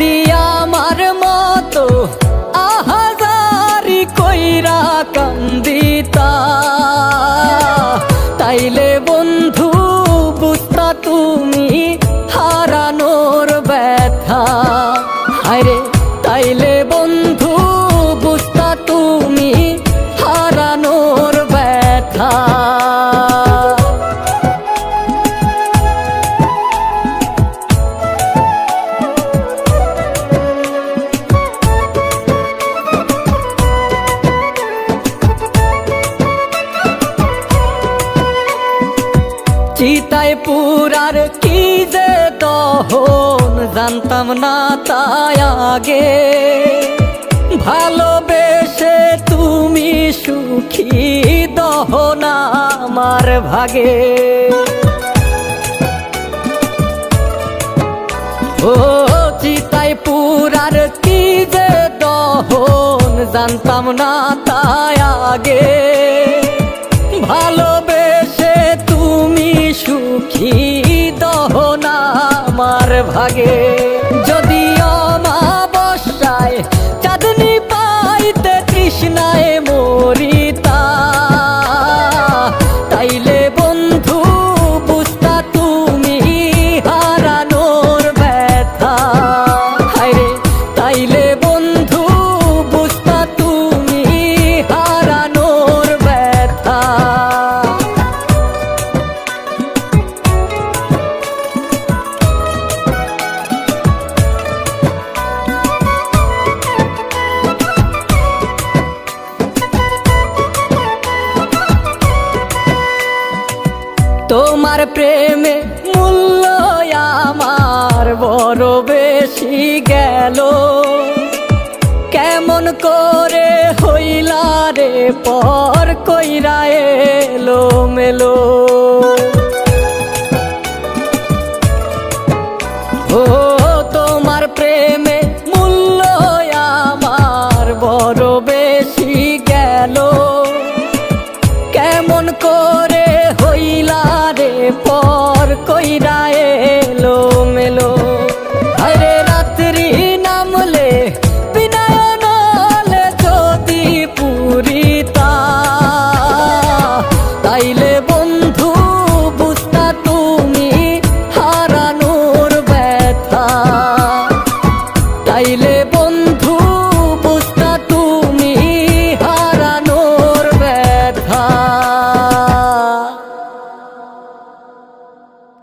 যদি আমার মতো আহাজারি কইরা কান্দিতা তাইলে বন্ধু বুঝতা তুমি হারানোর ব্যথা। আরে চিতায় পুরার কি যে দহন জানতাম না তাই আগে। ভালোবেসে তুমি সুখী দহন আমার ভাগে। ও চিতায় পুরার কি যে দহন জানতাম না তাই আগে। ভাগে তোমার প্রেমে মূল্য আমার বড় বেশি গেল। কেমন করে হইলা রে পর কইরা এলো মেলো।